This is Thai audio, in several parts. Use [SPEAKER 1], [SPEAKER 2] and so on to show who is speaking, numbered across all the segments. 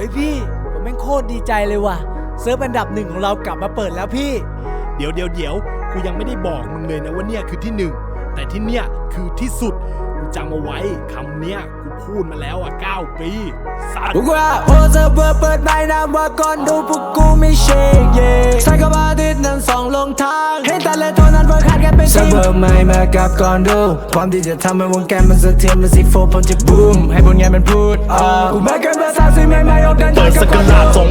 [SPEAKER 1] ฮ้ยพี่ ผมแม่งโคตรดีใจเลยว่ะ เซิร์ฟอันดับหนึ่งของเรากลับมาเปิดแล้วพี่
[SPEAKER 2] เดี๋ยวเดี๋ยวเดี๋ยวกูยังไม่ได้บอกมึงเลยนะว่าเนี่ยคือที่หนึ่งแต่ที่เนี่ยคือที่สุดมึงจำเอาไว้คำเนี้ย พูดมาแล้วอะ 9 ปีสัตว์
[SPEAKER 1] พวกว่าโอเซอร์เบอร์เปิดใบนามว่าก่อนดูพวกกูไม่เชกเย่ใส่กับอาทิตย์นั้นสองลงทางเห็นแต่ละตัวนั้นเพิ่งขาดกันเป็น
[SPEAKER 3] เซิร์ฟเวอร์ใหม่มากับก่อนดูพร้อมที่จะทำให้วงการมันสะเทือนมันสิโฟผมจะบูมให้ผลงานมันพูดออกกูมาเกินภาษาสิ่งใหม่ๆออกเดิน
[SPEAKER 2] เปิ
[SPEAKER 3] ทาง
[SPEAKER 2] ด
[SPEAKER 3] กั
[SPEAKER 2] ส
[SPEAKER 3] บ
[SPEAKER 2] ก
[SPEAKER 3] ก่อน
[SPEAKER 2] ราช
[SPEAKER 3] ดู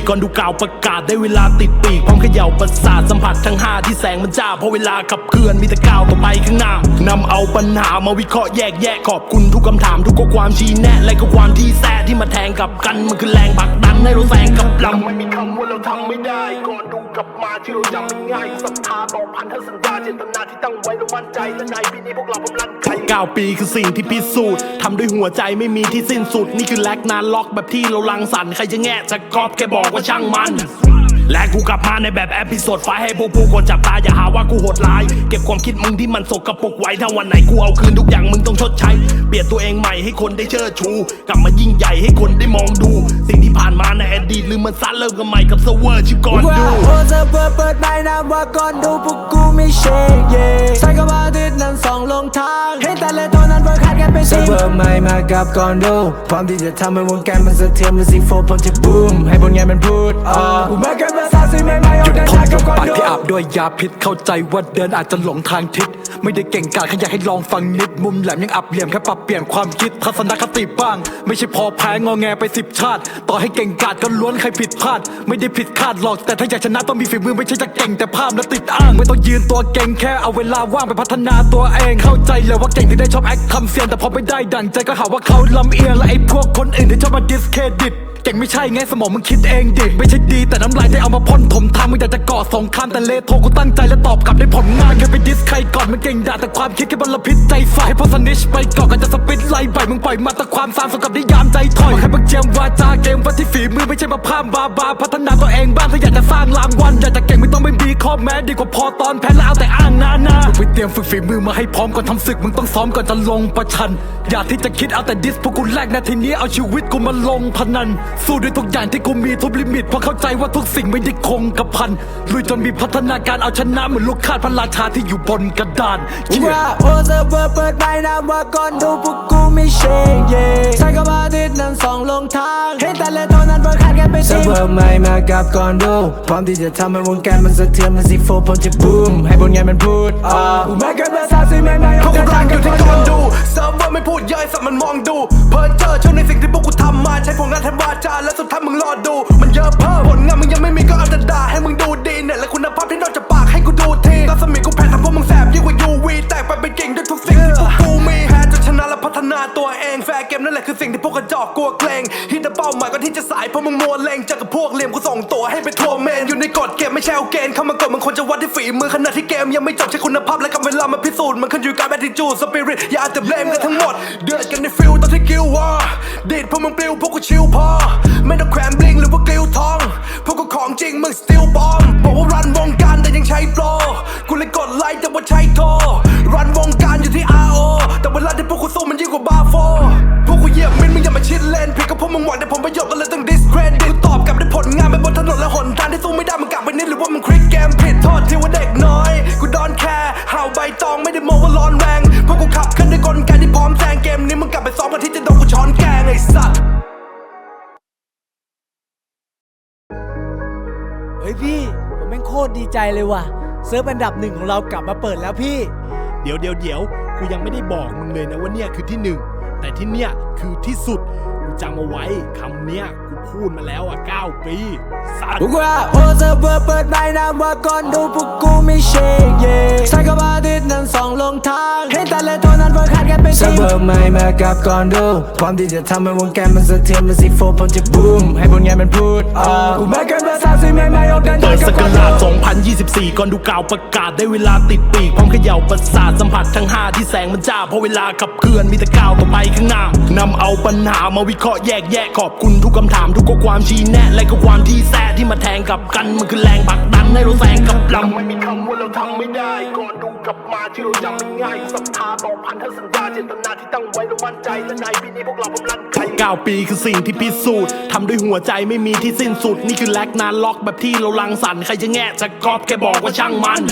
[SPEAKER 2] 2024 ก่อนดูกล่าวประกาศได้เวลาติดปีกพร้อมเขย่าประสาทสัมผัสทั้ง5ที่แสงมันจ้าเพราะเวลาขับเคลื่อนมีแต่ก้าวต่อไปข้างหน้านำเอาปัญหามาวิเคราะห์แยกแยะขอบคุณทุกคำถามทุกข้อความชี้แนะและก็ความที่แท้ที่มาแทงกับกันมันคือแรงผลักดันให้เราแซงกับลำไม่มีคำว่าเราทำไม่ได้ก่อนดูกลับมาที่เราจำมันง่ายศรัทธาต่อพันธสัญญาเจตนาที่ตั้งไว้เรามั่นใจและในปีนี้พวกเราพร้อมลั่นไกเก้าปีคือสิ่งที่พิสูจน์ทำด้วยหัวใจไม่มีที่สิ้นสุดนี่คือแลกนานล็อกแบบที่เราลังสรรค์ใครจะแง่จะกอบแค่บอกว่าช่างมัน และกูกลับมาในแบบแอพิโซดไฟล์ให้พวกผู้คนจับตาอย่าหาว่ากูโหดร้าย เก็บความคิดมึงที่มันสกปรกไว้ถ้าวันไหนกูเอาคืนทุกอย่างมึงต้องชดใช้ เปลี่ยนตัวเองใหม่ให้คนได้เชิดชู กลับมายิ่งใหญ่ให้คนได้มองดู สิ่งที่ผ่านมาในอดีตลืมมันซะเริ่มกันใหม่กับเซอร์เวอร์ชื่อก่อน
[SPEAKER 1] ว่า
[SPEAKER 2] ดู
[SPEAKER 1] โอเซอร์เบอร์เปิดใบนามว่าก่อนดูพวกกูไม่เชกเย่ใส่กับอาทิตย์นั้นสองลงทางเห็นแต่ละตัวนั้นเพิ่งขาดกันเป็น
[SPEAKER 3] เซิร์ฟ
[SPEAKER 1] สิ่ง
[SPEAKER 3] เวอร์ใหม่มากับก่อนดูพร้อมที่จะทำให้วงการมันสะเทือนมันสิโฟผมจะบูมให้ผลงานมันพูดออกกูมาเกินภาษาสิ่งใหม่ๆออก
[SPEAKER 4] หยุด
[SPEAKER 3] เดิน
[SPEAKER 4] พ่
[SPEAKER 3] ทานงกับปั่น
[SPEAKER 4] ปากที่อาบด้วยยาพิษเข้าใจว่าเดินอาจจะหลงทางทิศ ไม่ได้เก่งกาจแค่อยากให้ลองฟังนิด มุมแหลมยังอับเหลี่ยมแค่ปรับเปลี่ยนความคิดทัศนคติบ้าง ไม่ใช่พอแพ้งอแงไปสิบชาติ ต่อให้เก่งกาจก็ล้วนใครผิดพลาด ไม่ได้ผิดคาดหรอกแต่ถ้าอยากชนะต้องมีฝีมือไม่ใช่จะเก่งแต่ภาพและติดอ้าง ไม่ต้องยืนตัวเก่งแค่เอาเวลาว่างไปพัฒนาตัวเอง เข้าใจเลยว่าเก่งที่ได้ชอบแอคทำเสียงแต่พอไม่ได้ดังใจก็หาว่าเขาลำเอียงและไอ้พวกคนอื่นที่ชอบมาดิสเครดิต เก่งไม่ใช่ไงสมองมึงคิดเองดิไม่ใช่ดีแต่น้ำลายได้เอามาพ่นถมทางมึงอยากจะก่อสงครามแต่เลโทกูตั้งใจและตอบกลับได้ผลงานแค่ไปดิสใครก่อนมันเก่งด่าแต่ความคิดแค่บรรพิษใจฝ่ายพอสนิชไปก่อนกันจะสปิดไล่ใบมึงปล่อยมาแต่ความสามสกับนิยามใจถอยบอกให้มึงเจียมวาจาเกมวัดที่ฝีมือไม่ใช่มาพร่ำบาบาพัฒนาตัวเองบ้างถ้าอยากจะสร้างรางวัลอยากจะเก่งไม่ต้องไม่มีข้อแม้ดีกว่าพอตอนแพ้แล้วเอาแต่อ้างนานาไปเตรียมฝึกฝีมือมาให้พร้อมก่อนทำศึกมึงต้องซ้อมก่อนจะลงประชัน อย่าที่จะคิดเอาแต่ดิสพวกกูแลกนาทีนี้เอาชีวิตกูมาลงพนันสู้ด้วยทุกอย่างที่กูมีทุบลิมิตเพราะเข้าใจว่าทุกสิ่งไม่ได้คงกระพันลุยจนมีพัฒนาการเอาชนะเหมือนลูกคาดพระราชาที่อยู่บนกระดาน Yeah
[SPEAKER 1] ว่าโอเซอร์เบอร์เปิดใบนามว่าก่อนดูพวกกูไม่เชกเย่ใส่กับอาทิตย์นั้นสองลงทางเห็นแต่ละตัวนั้นเพิ่งขาดกันเป็น
[SPEAKER 3] เซิร์
[SPEAKER 1] สิ่
[SPEAKER 3] ฟ
[SPEAKER 1] ง
[SPEAKER 3] เวอร์ใหม่มากับก่อนดูพร้อมที่จะทำให้วงการมันสะเทือนมันสิโฟผมจะบูมให้ผลงานมันพูดออกกูมาเกินภาษาสิ่งใหม่ๆอ
[SPEAKER 5] พ
[SPEAKER 3] อ
[SPEAKER 5] ว
[SPEAKER 3] ก
[SPEAKER 5] ก
[SPEAKER 3] เดิ
[SPEAKER 5] กู
[SPEAKER 3] น
[SPEAKER 5] รั
[SPEAKER 3] ทาง
[SPEAKER 5] นอ
[SPEAKER 3] กับ
[SPEAKER 5] ยู่
[SPEAKER 3] ก่
[SPEAKER 5] ที่
[SPEAKER 3] อน
[SPEAKER 5] ก่อน
[SPEAKER 3] ดู
[SPEAKER 5] ดูเซิร์ฟเวอร์ไม่พูดเย้อยสัตว์มันมองดูเพ้อเจอเชื่อในสิ่งที่พวกกูทำมาใช้ผลงานแทนวาจาแล้วสุดท้ายมึงรอดู มันเยอะเพิ่มผลงานมึงยังไม่มีก็เอาแต่ด่าให้มึงดูดีเนี่ยและคุณภาพที่นอกจากปากให้กูดูทีรัศมีกูแพ้ทำพวกมึงแสบยิ่งกว่า UV แตกไปเป็นกิ่งด้วยทุกสิ่งที่พวกกูมีแพ้จนชนะและพัฒนาตัวเองแฟร์เกมนั่นแหละคือสิ่งที่พวกกระจอกกลัวเกรง ป้าหมายก็ที่จะสายเพราะมึงมัวเลงเจอกับพวกเหลี่ยมกูส่งตัวให้ไปทัวร์เมนอยู่ในกฎเกมไม่ใช่เอาเกณฑ์เข้ามากดมันควรจะวัดที่ฝีมือขณะที่เกมยังไม่จบใช้คุณภาพและกับเวลามาพิสูจน์มันขึ้นอยู่กับ attitude spirit อย่าเอาแต่เบลมกันทั้งหมด เดือดกันในฟิลตอนที่กิลวอร์ดีดพวกมึงปลิวพวกกูชิลพอไม่ต้องแขวนบลิงหรือว่ากิลทองพวกกูของจริงมึง still bomb บอกว่ารันวงการแต่ยังใช้โปรกูเลยกดไลค์แต่ว่าใช้โทรรันวงการอยู่ที่ RO แต่เวลาที่พวกกูสู้มันยิ่งกว่าบาโฟ มึงหวังแต่ผมประโยชน์ก็เลยต้อง discredit กูตอบกลับด้วยผลงานไปบนถนนและหนทางที่สู้ไม่ได้มึงกลับไปนิดหรือว่ามึงคลิกเกมผิดโทษที่ว่าเด็กน้อย กูดอนแคร์ห่าวใบตองไม่ได้มองว่าร้อนแรงพวกกูขับขึ้นด้วยกลไกที่พร้อมแซงเกมนี้มึงกลับไปซ้อมกันที่จะโดนกูช้อนแกงไอ้สัตว์
[SPEAKER 1] เฮ้ยพี่ ผมแม่งโคตรดีใจเลยว่ะ เซิร์ฟอันดับหนึ่งของเรากลับมาเปิดแล้วพี่
[SPEAKER 2] เดี๋ยวเดี๋ยวเดี๋ยวกูยังไม่ได้บอกมึงเลยนะว่าเนี่ยคือที่หนึ่งแต่ที่เนี่ยคือที่สุดมึง จำเอาไว้คำเนี้ย พูดมาแล้วอะ 9 ปีสัตว์
[SPEAKER 1] พวกว่าโอเซอร์เบอร์เปิดใบนามว่าก่อนดูพวกกูไม่เชกเย่ใส่กับอาทิตย์นั้นสองลงทางเห็นแต่ละตัวนั้นเพิ่งขาดกันเป็น
[SPEAKER 3] เซิร์
[SPEAKER 1] สิ่
[SPEAKER 3] ฟ
[SPEAKER 1] ง
[SPEAKER 3] เวอร์ใหม่มากับก่อนดูพร้อมที่จะทำให้วงการมันสะเทือนมันสิโฟผมจะบูมให้ผลงานมันพูดออกกูมาเกินภาษาสิ่งใหม่ๆออกเดิน
[SPEAKER 2] เปิ
[SPEAKER 3] ทาง
[SPEAKER 2] ด
[SPEAKER 3] กั
[SPEAKER 2] ส
[SPEAKER 3] บ
[SPEAKER 2] ก
[SPEAKER 3] ก่อน
[SPEAKER 2] ราช
[SPEAKER 3] ดู
[SPEAKER 2] 2024 ก่อนดูกล่าวประกาศได้เวลาติดปีกพร้อมเขย่าประสาทสัมผัสทั้ง 5 ที่แสงมันจ้าเพราะเวลาขับเคลื่อนมีแต่ก้าวต่อไปข้างหน้านำเอาปัญหามาวิวิเคราะห์แยกแยะขอบคุณทุกคำถามทุกข้อความชี้แนะและก็ความที่แท้ที่มาแทงกับกันมันคือแรงผลักดันให้เราแซงกับลำไม่มีคำว่าเราทำไม่ได้ก่อนดูกลับมาที่เราจำมันง่ายศรัทธาต่อพันธสัญญาเจตนาที่ตั้งไว้เรามั่นใจและในปีนี้พวกเราพร้อมรันไกเก้าปีคือสิ่งที่พิสูจน์ทำด้วยหัวใจไม่มีที่สิ้นสุดนี่คือแลกนานล็อกแบบที่เราลังสรรค์ใครจะแง่จะกอบแค่บอกว่าช่างมัน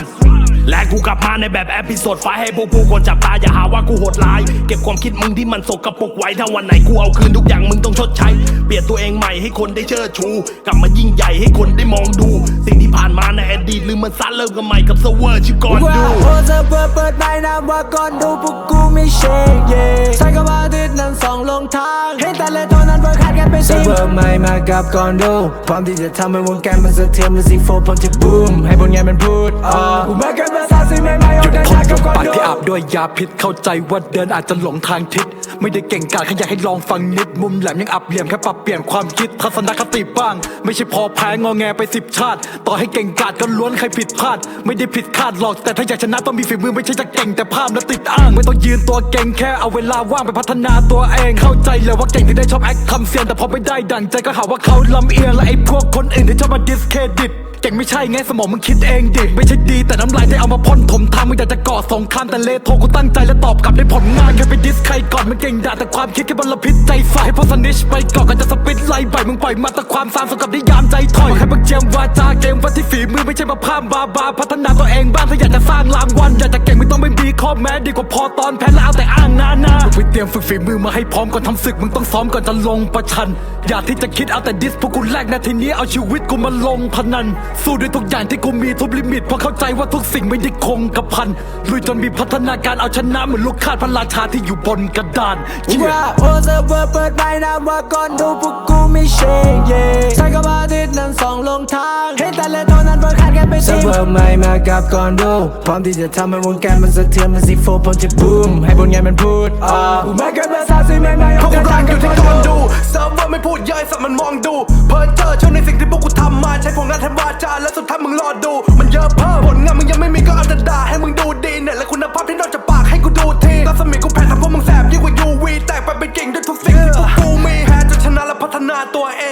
[SPEAKER 2] และกูกลับมาในแบบแอพิโซดไฟล์ให้พวกผู้คนจับตาอย่าหาว่ากูโหดร้าย เก็บความคิดมึงที่มันสกปรกไว้ถ้าวันไหนกูเอาคืนทุกอย่างมึงต้องชดใช้ เปลี่ยนตัวเองใหม่ให้คนได้เชิดชู กลับมายิ่งใหญ่ให้คนได้มองดู สิ่งที่ผ่านมาในอดีตลืมมันซะเริ่มกันใหม่กับเซอร์เวอร์ชื่อก่อน
[SPEAKER 1] ว่า
[SPEAKER 2] ดู
[SPEAKER 1] โอเซอร์เปิดเปิดในนามว่าก่อนดูพวกกูไม่เชคเย่ใช้คำว่าทิศนั้นสองลงทางเห็นแต่ละตัวนั้นเพิ่งขาดกันเป็น
[SPEAKER 3] เซิ
[SPEAKER 1] สิ่
[SPEAKER 3] ร์
[SPEAKER 1] ง
[SPEAKER 3] ฟเวอร์ใหม่มากับก่อนดูพร้อมที่จะทำให้วงการมันสะเทือนมันซีโฟพร้อมจะบูมให้ผลงานมันพูดออกกูมากันภาษาสิ่งให
[SPEAKER 4] ยุดพ่
[SPEAKER 3] นงกับ
[SPEAKER 4] กับปาก
[SPEAKER 3] ดู
[SPEAKER 4] ที่อาบด้วยยาพิษเข้าใจว่าเดินอาจจะหลงทางทิศ ไม่ได้เก่งกาจแค่อยากให้ลองฟังนิด มุมแหลมยังอับเหลี่ยมแค่ปรับเปลี่ยนความคิดทัศนคติบ้าง ไม่ใช่พอแพ้งอแงไปสิบชาติ ต่อให้เก่งกาจก็ล้วนใครผิดพลาด ไม่ได้ผิดคาดหรอกแต่ถ้าอยากชนะต้องมีฝีมือไม่ใช่จะเก่งแต่ภาพและติดอ้าง ไม่ต้องยืนตัวเก่งแค่เอาเวลาว่างไปพัฒนาตัวเอง เข้าใจเลยว่าเก่งที่ได้ชอบแอคทำเสียงแต่พอไม่ได้ดังใจก็หาว่าเขาลำเอียงและไอ้พวกคนอื่นที่ชอบมาดิสเครดิต เก่งไม่ใช่ไงสมองมึงคิดเองดิไม่ใช่ดีแต่น้ำลายได้เอามาพ่นถมทางมึงอยากจะก่อสงครามแต่เลโทกูตั้งใจและตอบกลับได้ผลงานแค่ไปดิสใครก่อนมันเก่งด่าแต่ความคิดแค่บลพิษใจฝ่ายพอสนิชไปก่อนกันจะสปิดไล่ใบมึงปล่อยมาแต่ความสามสกับนิยามใจถอยบอกให้มึงเจียมวาจาเกมวัดที่ฝีมือไม่ใช่มาพร่ำบาบาพัฒนาตัวเองบ้างถ้าอยากจะสร้างรางวัลอยากจะเก่งไม่ต้องไม่มีข้อแม้ดีกว่าพอตอนแพ้แล้วเอาแต่อ้างนานาไปเตรียมฝึกฝีมือมาให้พร้อมก่อนทำศึกมึงต้องซ้อมก่อนจะลงประชัน อย่าที่จะคิดเอาแต่ดิสพวกกูแลกนาทีนี้เอาชีวิตกูมาลงพนันสู้ด้วยทุกอย่างที่กูมีทุบลิมิตเพราะเข้าใจว่าทุกสิ่งไม่ได้คงกระพันลุยจนมีพัฒนาการเอาชนะเหมือนลูกคาดพระราชาที่อยู่บนกระดาน Yeah
[SPEAKER 1] ว่าโอเซอร์เปิดเปิดในนามว่าก่อนดูพวกกูไม่เชคเย่ใช้คำว่าทิศนั้นสองลงทางเห็นแต่ละตัวนั้นเพิ่งขาดกันเป็น
[SPEAKER 3] เซิร์
[SPEAKER 1] สิ่
[SPEAKER 3] ฟ
[SPEAKER 1] ง
[SPEAKER 3] เวอร์ใหม่มากับก่อนดูพร้อมที่จะทำให้วงการมันสะเทือนมันซีโฟพร้อมจะบูมให้ผลงานมันพูดออกกูมากันภาษาสิ่งใหม่ๆอ
[SPEAKER 5] พ
[SPEAKER 3] อ
[SPEAKER 5] ว
[SPEAKER 3] ก
[SPEAKER 5] ก
[SPEAKER 3] เดิ
[SPEAKER 5] กู
[SPEAKER 3] น
[SPEAKER 5] รั
[SPEAKER 3] ทาง
[SPEAKER 5] นอ
[SPEAKER 3] กับ
[SPEAKER 5] ยู่
[SPEAKER 3] ก่
[SPEAKER 5] ที่
[SPEAKER 3] อน
[SPEAKER 5] ก่อน
[SPEAKER 3] ดู
[SPEAKER 5] ดูเซิร์ฟเวอร์ไม่พูดย้อยสัตมันมองดู เพ้อเจอเชื่อในสิ่งที่พวกกูทำมาใช้ผลงานแทนวาจาและสุดท้ายมึงรอดู มันเยอะเพิ่มผลงานมึงยังไม่มีก็เอาแต่ด่าให้มึงดูดีเนี่ยและคุณภาพที่นอกจากปากให้กูดูทีรัศมีกูแพ้ทำพวกมึงแสบยิ่งกว่า UV แตกไปเป็นกิ่งด้วยทุกสิ่งที่พวกกูมีแพ้จนชนะและพัฒนาตัวเอง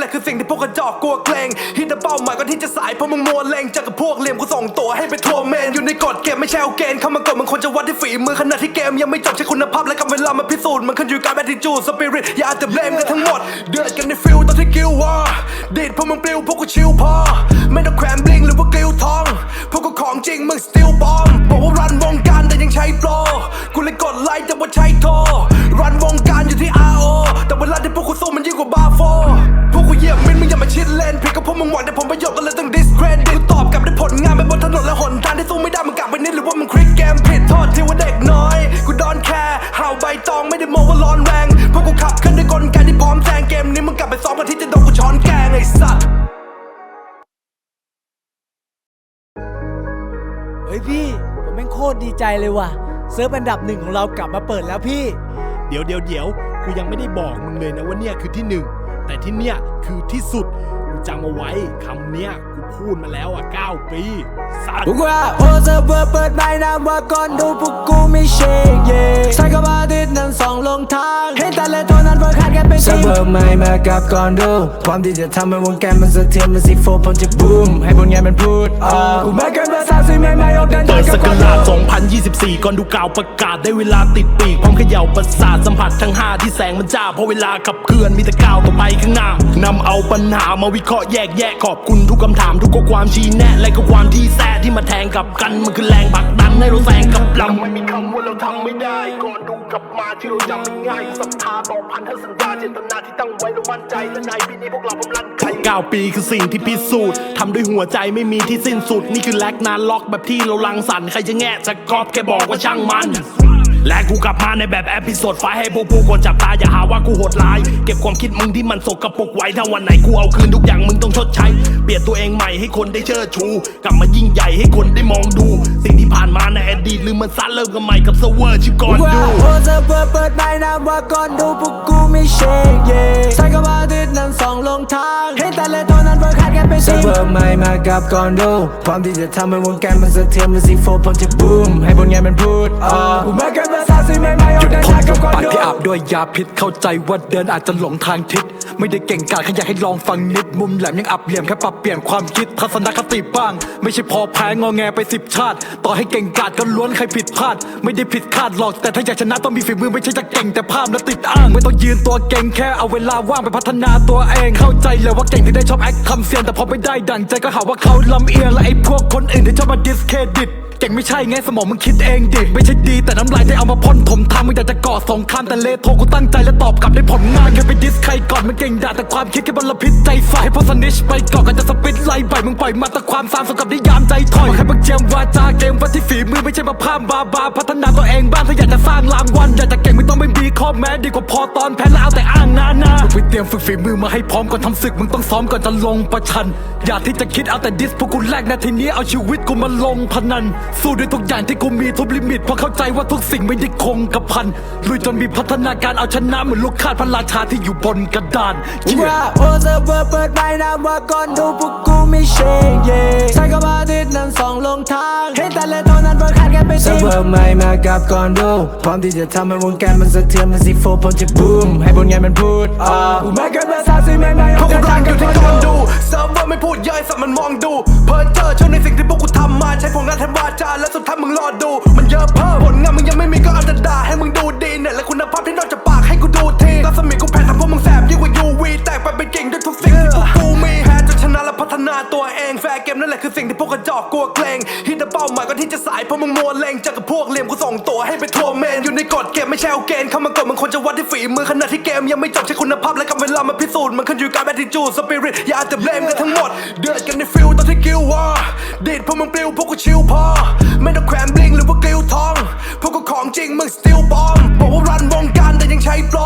[SPEAKER 5] แหละคือสิ่งที่พวกกระจอกกลัวเกรงฮิตเป้าหมายก็ที่จะสายเพราะมึงมัวเลงเจอกับพวกเหลี่ยมกูส่งตัวให้ไปทัวร์เมนอยู่ในกฎเกมไม่ใช่เอาเกณฑ์เข้ามากดมันควรจะวัดที่ฝีมือขณะที่เกมยังไม่จบใช้คุณภาพและกับเวลามาพิสูจน์มันขึ้นอยู่กับ attitude spirit อย่าเอาแต่เบลมกันทั้งหมด เดือดกันในฟิลตอนที่กิลว่าดีดพวกมึงปลิวพวกกูชิลพอไม่ต้องแขวนบลิง ดีใจ
[SPEAKER 6] เลยว่ะเซิร์ฟอันดับหนึ่งของเรากลับมาเปิดแล้วพี่
[SPEAKER 2] เดี๋ยวเดี๋ยวเดี๋ยวกูยังไม่ได้บอกมึงเลยนะว่าเนี่ยคือที่หนึ่งแต่ที่เนี่ยคือที่สุดมึงจำเอาไว้คำเนี้ย พูดมาแล้วอะ 9 ปีสัตว์
[SPEAKER 1] ว่าโอเซอร์เปิดเปิดในนามว่าก่อนดูพวกกูไม่เชคเย่ใช้คำว่าทิศนั้นสองลงทางเห็นแต่ละตัวนั้นเพิ่งขาดกันเป็น
[SPEAKER 3] เซิร์
[SPEAKER 1] สิ่
[SPEAKER 3] ฟ
[SPEAKER 1] ง
[SPEAKER 3] เวอร์ใหม่มากับก่อนดูพร้อมที่จะทำให้วงการมันสะเทือนมันซีโฟพร้อมจะบูมให้ผลงานมันพูดออกกูมากันภาษาสิ่งใหม่ๆออกเดิน
[SPEAKER 2] เปิ
[SPEAKER 3] ทาง
[SPEAKER 2] ด
[SPEAKER 3] กั
[SPEAKER 2] ส
[SPEAKER 3] บ
[SPEAKER 2] ก
[SPEAKER 3] ก่อน
[SPEAKER 2] รา
[SPEAKER 3] ดู
[SPEAKER 2] ช2024 ก่อนดูกล่าวประกาศได้เวลาติดปีกพร้อมเขย่าประสาทสัมผัสทั้ง5ที่แสงมันจ้าเพราะเวลาขับเคลื่อนมีแต่ก้าวต่อไปข้างหน้านำเอาปัญหามาวิเคราะห์แยกแยะขอบคุณทุกคำถามทุกข้อความชี้แนะและก็ความที่แท้ที่มาแทงกับกันมันคือแรงผลักดันให้เราแซงกับลำไม่มีคำว่าเราทำไม่ได้ก่อนดูกลับมาที่เราจำมันง่ายศรัทธาต่อพันธสัญญาเจตนาที่ตั้งไว้เรามั่นใจและในปีนี้พวกเราพร้อมรันไกเก้าปีคือสิ่งที่พิสูจน์ทำด้วยหัวใจไม่มีที่สิ้นสุดนี่คือแลกนานล็อกแบบที่เราลังสรรค์ใครจะแง่จะกอบแค่บอกว่าช่างมัน และกูกลับมาในแบบแอพิโซดไฟให้พวกผู้คนจับตาอย่าหาว่ากูโหดร้าย เก็บความคิดมึงที่มันสกปรกไว้ถ้าวันไหนกูเอาคืนทุกอย่างมึงต้องชดใช้ เปลี่ยนตัวเองใหม่ให้คนได้เชิดชู กลับมายิ่งใหญ่ให้คนได้มองดู สิ่งที่ผ่านมาในอดีตลืมมันซะเริ่มกันใหม่กับเซอร์เวอร์ชื่อก่อน
[SPEAKER 1] ว่า
[SPEAKER 2] ดู
[SPEAKER 1] โอเซอร์เปิดเปิดในนาว่าก่อนดูพวกกูไม่เชคเย่ใช้คำว่าทิศนั้นสองลงทางเห็นแต่ละตัว นั้นเพิ่งขาดกันไป
[SPEAKER 3] เซิ
[SPEAKER 1] สิ
[SPEAKER 3] ร์ฟเวอร์ใหม่มากับก่อนดูพร้อมที่จะทำให้วงการมันสะเทือนมันซีโฟผมจะบูมให้พวกเนี้ยมันพูดออกกูมากันภาษาซีไม่ไม่
[SPEAKER 4] ห
[SPEAKER 3] เอา
[SPEAKER 4] ยุด
[SPEAKER 3] แต่
[SPEAKER 4] พ่
[SPEAKER 3] ชานกับก่อน
[SPEAKER 4] ปาก
[SPEAKER 3] ดู
[SPEAKER 4] ที่อาบด้วยยาพิษเข้าใจว่าเดินอาจจะหลงทางทิศไม่ได้เก่งกาจแค่อยากให้ลองฟังนิดมุมแหลมยังอับเหลี่ยมแค่ปรับเปลี่ยนความคิดทัศนคติบ้าง ไม่ใช่พอแพ้งอแงไปสิบชาติ ต่อให้เก่งกาจก็ล้วนใครผิดพลาด ไม่ได้ผิดคาดหรอกแต่ถ้าอยากชนะต้องมีฝีมือไม่ใช่จะเก่งแต่ภาพและติดอ้าง ไม่ต้องยืนตัวเก่งแค่เอาเวลาว่างไปพัฒนาตัวเองเข้าใจเลยว่าเก่งที่ได้ชอบแอคคำเสียงแต่พอไม่ได้ดังใจก็หาว่าเขาลำเอียงและไอ้พวกคนอื่นที่ชอบมาดิสเครดิต เก่งไม่ใช่ไงสมองมึงคิดเองดิ ไม่ใช่ดีแต่น้ำลายได้เอามาพ่นถมทางมึงอยากจะก่อสงครามแต่เลโทกูตั้งใจและตอบกลับได้ผลงานแค่ไปดิสใครก่อนมันเก่งด่าแต่ความคิดแค่บลพิษใจฝ่ายพอสนิชไปก่อนกันจะสปิดไล่ใบมึงปล่อยมาแต่ความสามสกับนิยามใจถอยบอกให้มึงเจียมวาจาเกมวัดที่ฝีมือไม่ใช่มาพร่ำบาบาพัฒนาตัวเองบ้างถ้าอยากจะสร้างรางวัลอยากจะเก่งไม่ต้องไม่มีข้อแม้ดีกว่าพอตอนแพ้แล้วเอาแต่อ้างนานาไปเตรียมฝึกฝีมือมาให้พร้อมก่อนทำศึกมึงต้องซ้อมก่อนจะลงประชัน อย่าที่จะคิดเอาแต่ดิสพวกกูแลกนาทีนี้เอาชีวิตกูมาลงพนันสู้ด้วยทุกอย่างที่กูมีทุบลิมิตเพราะเข้าใจว่าทุกสิ่งไม่ได้คงกระพันลุยจนมีพัฒนาการเอาชนะเหมือนลูกคาดพระราชาที่อยู่บนกระดาน Yeah
[SPEAKER 1] ว่าโอเซอร์เวอร์เปิดใบหน้าว่าก่อนดูพวกกูไม่เชงเย่ใส่กับอาทิตย์นั้นสองลงทางเห็นแต่ละตัวนั้นเพิ่งขาดกันไป
[SPEAKER 3] เซิ
[SPEAKER 1] สิ
[SPEAKER 3] ร์ฟเวอร์ใหม่มากับก่อนดูพร้อมที่จะทำให้วงการมันสะเทือนมันซีโฟผมจะบูมให้พวกเนี้ยมันพูดออกกูมากันภาษาซีไม่ไม่
[SPEAKER 5] พ
[SPEAKER 3] เอา
[SPEAKER 5] วก
[SPEAKER 3] แต่
[SPEAKER 5] กู
[SPEAKER 3] ชา
[SPEAKER 5] รันอ
[SPEAKER 3] กับ
[SPEAKER 5] ยู่
[SPEAKER 3] ก่
[SPEAKER 5] ที่
[SPEAKER 3] อน
[SPEAKER 5] ก่อน
[SPEAKER 3] ดู
[SPEAKER 5] ดูเซิร์ฟเวอร์ไม่พูดเยอะไอ้สัตว์มันมองดูเพอเจอเชื่อในสิ่งที่พวกกูทำมาใช้ผลงานแทนวาจาแล้วสุดท้ายมึงรอดู มันเยอะเพิ่มผลงานมึงยังไม่มีก็เอาแต่ด่าให้มึงดูดีเนี่ยและคุณภาพที่นอกจากปากให้กูดูทีรัศมีกูแพ้ทำพวกมึงแสบยิ่งกว่า UV แตกไปเป็นกิ่งด้วยทุกสิ่ง พัฒนาตัวเองแฟร์เกมนั่นแหละคือสิ่งที่พวกกระจอกกลัวเกรงฮิตเป้าหมายก็ที่จะสายเพราะมึงมัวเลงเจอกับพวกเหลี่ยมกูส่งตัวให้ไปทัวร์เมนอยู่ในกฎเกมไม่ใช่เอาเกณฑ์เข้ามากดมันควรจะวัดที่ฝีมือขณะที่เกมยังไม่จบใช้คุณภาพและกับเวลามาพิสูจน์มันขึ้นอยู่กับ attitude spirit อย่าเอาแต่เบลมกันทั้งหมด เดือดกันในฟิลตอนที่กิลวอร์ดีดพวกมึงปลิวพวกกูชิลพอไม่ต้องแขวนบลิงหรือว่ากิลทองพวกกูของจริงมึง still bomb บอกว่ารันวงการแต่ยังใช้โปร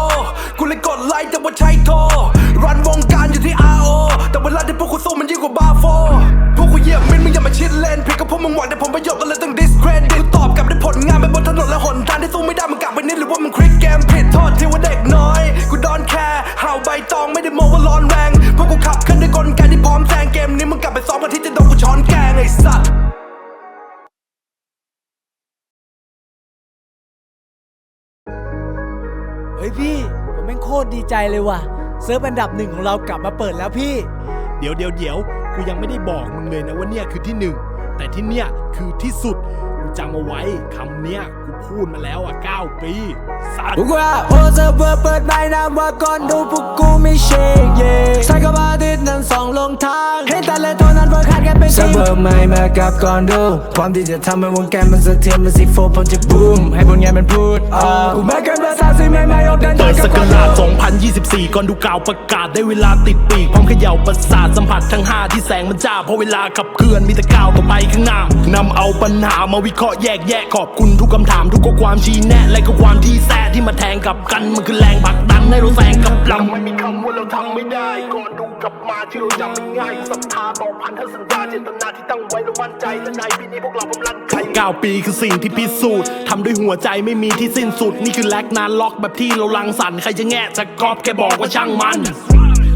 [SPEAKER 5] กูเลยกดไลค์แต่ว่าใช้โทรรันวงการอยู่ที่ RO แต่เวลาที่พวกกูสู้มันยิ่งกว่าบาโฟพวกกูเหยียบมินมึงอย่ามาชิดเลนผิดกับพวกมึงหวังแต่ผมประโยชน์ก็เลยต้อง discredit กูตอบกลับด้วยผลงานไปบนถนนและหนทางที่สู้ไม่ได้มึงกลับไปนิดหรือว่ามึงคลิกเกมผิดโทษที่ว่าเด็กน้อยกูดอนแคร์ห่าวใบตองไม่ได้มองว่าร้อนแรงพวกกูขับขึ้นด้วยกลไกที่พร้อมแซงเกมนี้มึงกลับไปซ้อมกันที่จะโดนกูช้อนแกงไอ้สัตว์
[SPEAKER 6] เฮ้ยพี่ผมแม่งโคตรดีใจเลยว่ะ เซิร์ฟอันดับหนึ่งของเรากลับมาเปิดแล้วพี่
[SPEAKER 2] เดี๋ยวเดี๋ยวเดี๋ยวกูยังไม่ได้บอกมึงเลยนะว่าเนี่ยคือที่หนึ่งแต่ที่เนี่ยคือที่สุดกูจำเอาไว้คำเนี้ยกูพูดมาแล้วอะ9ปี สัตว์
[SPEAKER 1] ว่าโอเซอร์เวอร์เปิดใบหน้าว่าก่อนดูพวกกูไม่เชงเย่ใส่กับอาทิตย์นั้นสองลงทางเห็นแต่ละตัวนั้นเพิ่งขาดกันไป
[SPEAKER 3] เซิ
[SPEAKER 1] สิ
[SPEAKER 3] ร์ฟเวอร์ใหม่มากับก่อนดูพร้อมที่จะทำให้วงการมันสะเทือนมันซีโฟผมจะบูมให้พวกเนี้ยมันพูดออกกูมากันภาษาซีไม่ไม่เอาแต่ชา
[SPEAKER 2] เปิด
[SPEAKER 3] กับ
[SPEAKER 2] ส
[SPEAKER 3] ก่
[SPEAKER 2] ก
[SPEAKER 3] อน
[SPEAKER 2] ราช
[SPEAKER 3] ดู
[SPEAKER 2] 2024 ก่อนดูกล่าวประกาศได้เวลาติดปีกพร้อมเขย่าประสาทสัมผัสทั้ง 5 ที่แสงมันจ้าเพราะเวลาขับเคลื่อนมีแต่ก้าวต่อไปข้างหน้านำเอาปัญหามาวิเคราะห์แยกแยะขอบคุณทุกคำถามทุกข้อความชี้แนะและก็ความที่แท้ที่มาแทงกับกันมันคือแรงผลักดันให้เราแซงกับลำไม่มีคำว่าเราทำไม่ได้ก่อนดูกลับมาที่เราจำไม่ง่ายศรัทธาต่อพันธสัญญาเจตนาที่ตั้งไว้เรามั่นใจและในปีนี้พวกเรากำลังใจเก้าปีคือสิ่งที่พิสูจน์ทำด้วยหัวใจไม่มีที่สิ้นสุด นี่คือแลกนานล็อกแบบที่เราลังสรรค์ใครจะแง่จะกอบแค่บอกว่าช่างมัน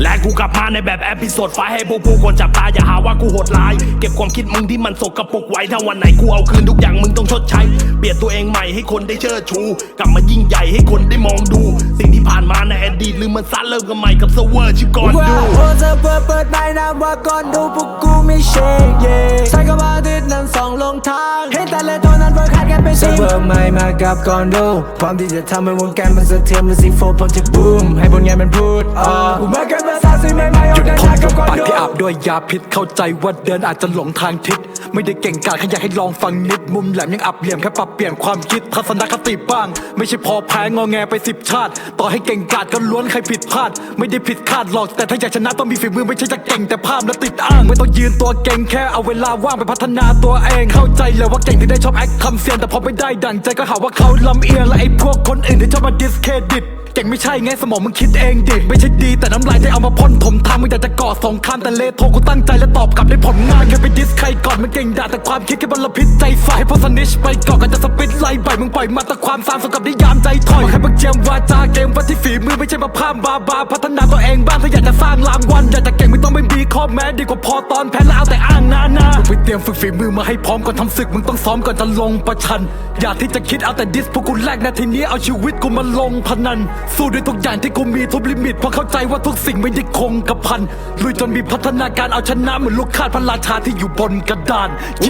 [SPEAKER 2] และกูกับมาในแบบแอพิโซดไฟให้พวกผู้คนจับตาอย่าหาว่ากูโหดร้าย เก็บความคิดมึงที่มันสกปรกไว้ถ้าวันไหนกูเอาคืนทุกอย่างมึงต้องชดใช้ เปลี่ยนตัวเองใหม่ให้คนได้เชิดชู กลับมายิ่งใหญ่ให้คนได้มองดู สิ่งที่ผ่านมาในอดีตลืมมันซะเริ่มกันใหม่กับเซอร์เวอร์ชื่อก่อน
[SPEAKER 1] ว่า
[SPEAKER 2] ดู
[SPEAKER 1] โอเซอร์เวอร์เปิดใบหน้าว่าก่อนดูพวกกูไม่เชงเย่ใส่กับาทิตย์นั้นสองลงทางเห็นแต่ละตัวนั้นเพิ่งขาดกันไป
[SPEAKER 3] เซิ
[SPEAKER 1] สิ
[SPEAKER 3] ร์ฟเวอร์ใหม่มากับก่อนดูพร้อมที่จะทำให้วงการมันสะเทือนมันซีโฟมจะบูมให้พวกเนี้ยมันพูดออกกูมากันภาษาซีไม่ไม่เอา
[SPEAKER 4] หยุดพ่
[SPEAKER 3] ชากับก่อน
[SPEAKER 4] ปาก
[SPEAKER 3] ดู
[SPEAKER 4] ที่อาบด้วยยาพิษเข้าใจว่าเดินอาจจะหลงทางทิศ ไม่ได้เก่งกาจแค่อยากให้ลองฟังนิด มุมแหลมยังอับเหลี่ยมแค่ปรับเปลี่ยนความคิดทัศนคติบ้าง ไม่ใช่พอแพ้งอแงไปสิบชาติ ต่อให้เก่งกาจก็ล้วนใครผิดพลาด ไม่ได้ผิดคาดหรอกแต่ถ้าอยากชนะต้องมีฝีมือไม่ใช่จะเก่งแต่ภาพและติดอ้าง ไม่ต้องยืนตัวเก่งแค่เอาเวลาว่างไปพัฒนาตัวเอง เข้าใจเลยว่าเก่งที่ได้ชอบแอคคำเสียงแต่พอไม่ได้ดังใจก็หาว่าเขาลำเอียงและไอ้พวกคนอื่นที่ชอบมาดิสเครดิต เก่งไม่ใช่ไงสมองมึงคิดเองดิไม่ใช่ดีแต่น้ำลายที่เอามาพ่นถมทางมึงอยากจะก่อสงครามแต่เลโทกูตั้งใจและตอบกลับได้ผลงานแค่ไปดิสใครก่อนมึงเก่งด่าแต่ความคิดแค่บลพิษใจฝ่ายพอสนิชไปก่อนกันจะสปิดไล่ใบมึงปล่อยมาแต่ความสามสกับนิยามใจถอยมาแค่บักเจียมวาจาเกมวัดที่ฝีมือไม่ใช่มาพามบาบาพัฒนาตัวเองบ้างถ้าอยากจะสร้างรางวัลอยากจะเก่งไม่ต้องไม่มีข้อแม้ดีกว่าพอตอนแพ้แล้วเอาแต่อ้างนานามึงไปเตรียมฝึกฝีมือมาให้พร้อมก่อนทำศึกมึงต้องซ้อมก่อนจะลงประชัน อยากที่จะคิดเอาแต่ดิสพวกกูแลกนาทีนี้เอาชีวิตกูมาลงพนันสู้ด้วยทุกอย่างที่กูมีทุบลิมิตเพราะเข้าใจว่าทุกสิ่งไม่ได้คงกระพันลุยจนมีพัฒนาการเอาชนะเหมือนลูกคาดพระราชาที่อยู่บนกระดาน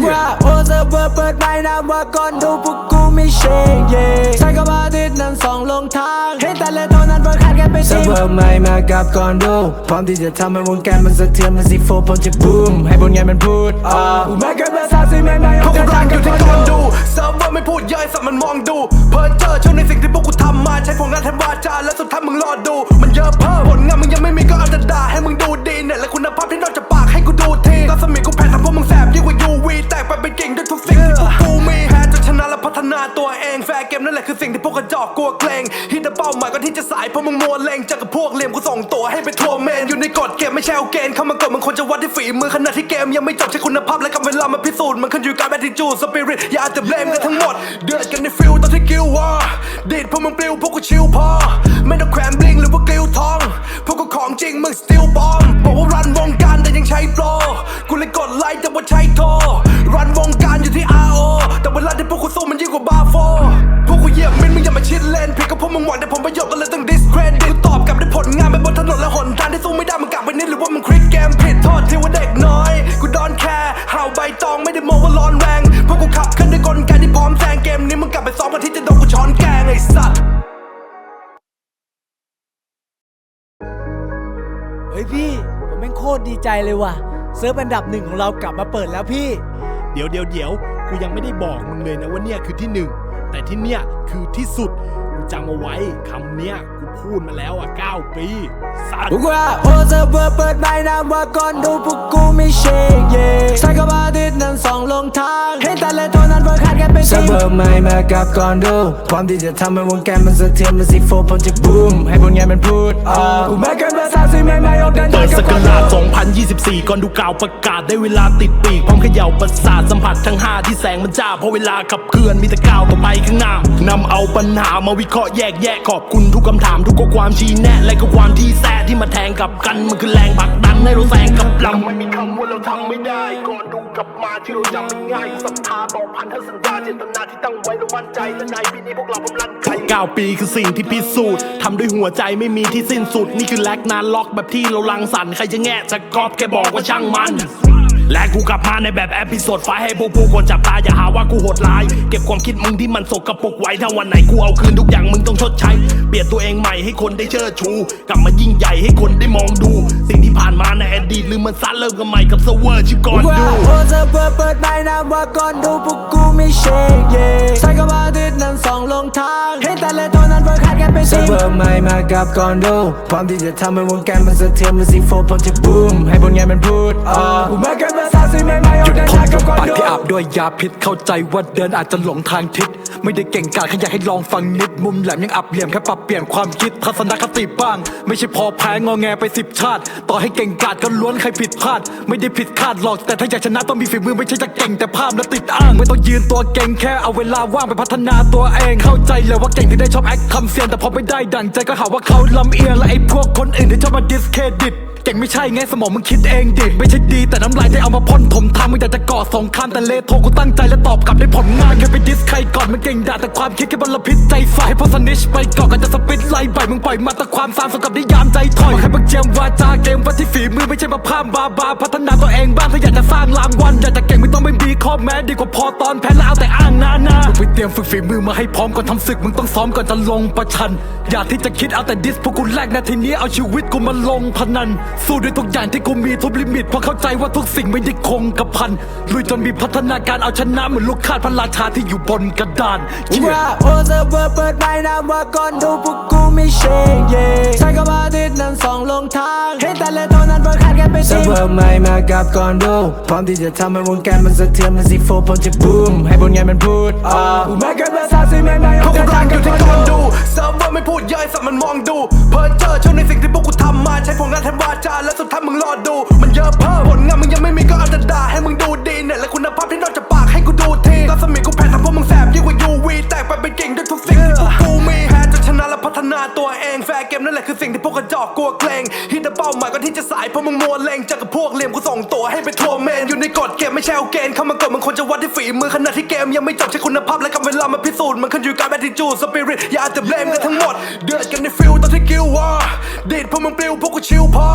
[SPEAKER 1] ว่าโอเซอร์เวอร์เปิดไม้น้ำว่าก่อนดูพวกกูไม่เชงเย่ใช้กับอาทิตย์นั้นสองลงทางเห็นแต่ละตัวนั้นเปิดขาดกันไป
[SPEAKER 3] เซิ
[SPEAKER 1] สิ
[SPEAKER 3] ร์ฟเวอร์ใหม่มากับก่อนดูพร้อมที่จะทำให้วงการมันสะเทือนมันสิโฟพร้อมจะบูมให้ผลงานมันพูดออกกูไม่เคยภาษาสิ่งใหม่ๆ
[SPEAKER 5] พวก
[SPEAKER 3] เดิ
[SPEAKER 5] กู
[SPEAKER 3] น
[SPEAKER 5] รั
[SPEAKER 3] ทาง
[SPEAKER 5] งอ
[SPEAKER 3] กับ
[SPEAKER 5] ยู่
[SPEAKER 3] ก่
[SPEAKER 5] ที่
[SPEAKER 3] อน
[SPEAKER 5] ก่อน
[SPEAKER 3] ดู
[SPEAKER 5] ดูเซิร์ฟเวอร์ไม่พูดย่อยสัตว์มันมองดูเพอเจอเชื่อในสิ่งที่ เกณฑ์เข้ามากดมันควรจะวัดที่ฝีมือขณะที่เกมยังไม่จบใช้คุณภาพและกำเวลามาพิสูจน์มันขึ้นอยู่กับแบทิจูดสปิริตอย่าจะเบลมกันทั้งหมด เดือดกันในฟิลตอนที่กิลวอร์ดีดพวกมึงปลิวพวกกูชิลพอไม่ต้องแครมบ ใจ
[SPEAKER 6] เลยว่ะเซิร์ฟอันดับหนึ่งของเรากลับมาเปิดแล้วพี่
[SPEAKER 2] เดี๋ยวเดี๋ยวเดี๋ยวกูยังไม่ได้บอกมึงเลยนะว่าเนี่ยคือที่หนึ่งแต่ที่เนี่ยคือที่สุด จำเอาไว้คำเนี้ยกูพูดมาแล้วอะ 9 ปี สัตว์
[SPEAKER 1] ว่าโอเซอร์เวอร์เปิดไม้น้ำว่าก่อนดูพวกกูไม่เชงเย่ใช้กับอาทิตย์นั้นสองลงทางเห็นแต่ละตัวนั้นเปิดขาดกันไป
[SPEAKER 3] เซิ
[SPEAKER 1] สิ
[SPEAKER 3] ร์ฟเวอร์ใหม่มากับก่อนดูพร้อมที่จะทำให้วงการมันสะเทือนมันสิโฟพร้อมจะบูมให้ผลงานมันพูดออกกูไม่เคยภาษาสิ่งใหม่ๆเดิน
[SPEAKER 2] เปิ
[SPEAKER 3] ทาง
[SPEAKER 2] ด
[SPEAKER 3] กั
[SPEAKER 2] ส
[SPEAKER 3] บ
[SPEAKER 2] ก
[SPEAKER 3] ก่อน
[SPEAKER 2] ราช
[SPEAKER 3] ดู
[SPEAKER 2] 2024 ก่อนดูกล่าวประกาศได้เวลาติดปีกพร้อมเขย่าประสาทสัมผัสทั้ง 5 ที่แสงมันจ้าเพราะเวลาขับเคลื่อนมีแต่ก้าวต่อไปข้างหน้านำเอาปัญหามาวิเคราะห์แยกแยะขอบคุณทุกคำถามทุกข้อความชี้แนะและก็ความที่แท้ที่มาแทงกับกันมันคือแรงผลักดันให้เราแซงกับลำไม่มีคำว่าเราทำไม่ได้ก่อนดูกลับมาที่เราจำไม่ง่ายศรัทธาต่อพันธสัญญาเจตนาที่ตั้งไว้เรามั่นใจและในปีนี้พวกเรากำลังใจเก้าปีคือสิ่งที่พิสูจน์ทำด้วยหัวใจไม่มีที่สิ้นสุด นี่คือแลกนานล็อกแบบที่เราลังสรรค์ใครจะแง่จะกอบแค่บอกว่าช่างมัน และกูกลับมาในแบบแอพิโซดไฟให้พวกผู้คนจับตาอย่าหาว่ากูโหดร้าย เก็บความคิดมึงที่มันสกปรกไว้ถ้าวันไหนกูเอาคืนทุกอย่างมึงต้องชดใช้เปลี่ยนตัวเองใหม่ให้คนได้เชิดชู กลับมายิ่งใหญ่ให้คนได้มองดู สิ่งที่ผ่านมาในอดีตลืมมันซะเริ่มกันใหม่กับเซอร์เวอร์ชื่อก่อน
[SPEAKER 1] ว่า
[SPEAKER 2] ดู
[SPEAKER 1] โอเซอร์เวอร์เปิดไม้น้ำว่าก่อนดูพวกกูไม่เชงเย่ใช้กับอาทิตย์นั้นสองลงทางเห็นแต่ละตัวนั้นเปิดขาดกันไป
[SPEAKER 3] เซิ
[SPEAKER 1] สิ
[SPEAKER 3] ร์ฟเวอร์ใหม่มากับก่อนดูพร้อมที่จะทำให้วงการมันสะเทือนมันสิโฟพร้อมจะบูมให้ผลงานมันพูดออกกูไม่เคยภาษาสิ่งใหม่ๆ
[SPEAKER 4] หยุด
[SPEAKER 3] เดิน
[SPEAKER 4] พ่
[SPEAKER 3] ทานง
[SPEAKER 4] กั
[SPEAKER 3] กั
[SPEAKER 4] บบ
[SPEAKER 3] ก่อน
[SPEAKER 4] ปาก
[SPEAKER 3] ดู
[SPEAKER 4] ที่อาบด้วยยาพิษเข้าใจว่าเดินอาจจะหลงทางทิศไม่ได้เก่งกาจแค่อยากให้ลองฟังนิดมุมแหลมยังอับเหลี่ยมแค่ปรับเปลี่ยนความคิดทัศนคติบ้าง ไม่ใช่พอแพ้งอแงไปสิบชาติ ต่อให้เก่งกาจก็ล้วนใครผิดพลาด ไม่ได้ผิดคาดหรอกแต่ถ้าอยากชนะต้องมีฝีมือไม่ใช่จะเก่งแต่ภาพและติดอ้าง ไม่ต้องยืนตัวเก่งแค่เอาเวลาว่างไปพัฒนาตัวเอง เข้าใจเลยว่าเก่งที่ได้ชอบแอคคำเสียนแต่พอไม่ได้ดังใจก็หาว่าเขาลำเอียงและไอ้พวกคนอื่นที่ชอบมาดิสเครดิต ก่งไม่ใช่ไงสมองมึงคิดเองดิไม่ใช่ดีแต่น้ำลายที่เอามาพ่นถมทางมึงอยากจะก่อสงครามแต่เลโทกูตั้งใจและตอบกลับได้ผลงานแค่ไปดิสใครก่อนมึงเก่งด่าแต่ความคิดแค่บลพิษใจฝ่ายพอสนิชไปก่อนกันจะสปิดไล่ใบมึงปล่อยมาแต่ความสามสกับนิยามใจถอยมาแค่บักเจียมวาจาเกมวัดที่ฝีมือไม่ใช่มาพามบาบาพัฒนาตัวเองบ้างถ้าอยากจะสร้างรางวัลอยากจะเก่งไม่ต้องไม่มีข้อแม้ดีกว่าพอตอนแพ้แล้วเอาแต่อ้างนานามึงไปเตรียมฝึกฝีมือมาให้พร้อมก่อนทำศึกมึงต้องซ้อมก่อนจะลงประชัน อยากที่จะคิดเอาแต่ดิสพวกกูแลกนาทีนี้เอาชีวิตกูมาลงพนันสู้ด้วยทุกอย่างที่กูมีทุบลิมิตเพราะเข้าใจว่าทุกสิ่งไม่ได้คงกระพันลุยจนมีพัฒนาการเอาชนะเหมือนลูกคาดพระราชาที่อยู่บนกระดาน
[SPEAKER 1] ว่าโอเซอร์เวอร์เปิดไม้นำว่าก่อนดูพวกกูไม่เชงเย่ใช้กับอาทิตย์นั้นสองลงทางเห็นแต่ละตัวนั้นเปิดขาดกันไป
[SPEAKER 3] เซิ
[SPEAKER 1] สิ
[SPEAKER 3] ร์ฟเวอร์ใหม่มากับก่อนดูพร้อมที่จะทำให้วงการมันสะเทือนมันสิโฟผมจะบูมให้ผลงานมันพูดออกกูไม่เกินภาษาสิ่งใหม่ๆ
[SPEAKER 5] พวก
[SPEAKER 3] เดิ
[SPEAKER 5] กู
[SPEAKER 3] น
[SPEAKER 5] รั
[SPEAKER 3] ทาง
[SPEAKER 5] งอ
[SPEAKER 3] กับ
[SPEAKER 5] ยู่
[SPEAKER 3] ค
[SPEAKER 5] ที่
[SPEAKER 3] น
[SPEAKER 5] ก่อน
[SPEAKER 3] ดู
[SPEAKER 5] ดูเซิร์ฟเวอร์ ไม่พูดเยอะไอ้สัตว์มันมองดู เพอเจอเชื่อในสิ่งที่พวกกูทำมา ใช้ผลงานแทนวาจาและสุดท้ายมึงรอดู มันเยอะเพิ่มผลงานมึงยังไม่มีก็เอาแต่ด่าให้มึงดูดีเนี่ยและคุณภาพที่นอกจากปากให้กูดูทีรัศมีกูแผ่ทำพวกมึงแสบยิ่งกว่า UV แตกไปเป็นกิ่งด้วยทุกสิ่งที่พวกกู และพัฒนาตัวเอง แฟร์เกมนั่นแหละคือสิ่งที่พวกกระจอกกลัวเกรงฮิตแต่เป้าหมายก็ที่จะสายเพราะมึงมัวเลงจอกับพวกเหลี่ยมกูส่งตัวให้ไปทัวร์เมนอยู่ในกฎเกมไม่ใช่เอาเกณฑ์เข้ามากดมึงควรจะวัดที่ฝีมือขณะที่เกมยังไม่จบใช้คุณภาพและกำเวลามาพิสูจน์มันขึ้นอยู่กับแอทิจูดสปิริตอย่าจะเบลมกันทั้งหมด เดือดกันในฟิลตอนที่กิลวอร์ดีดพวกมึงปลิวพวกกูชิลพอ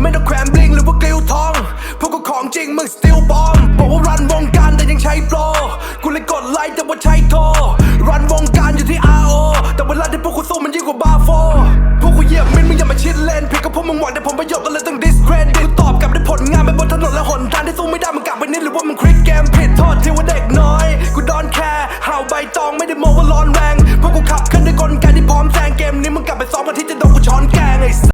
[SPEAKER 5] ไม่ต้องแครมบลิงหรือว่ากลิวทองพวกกูของจริงมึงสติามาชิดเดกับพวกมึงหวังแต่ผมประโยชน์ก็เลย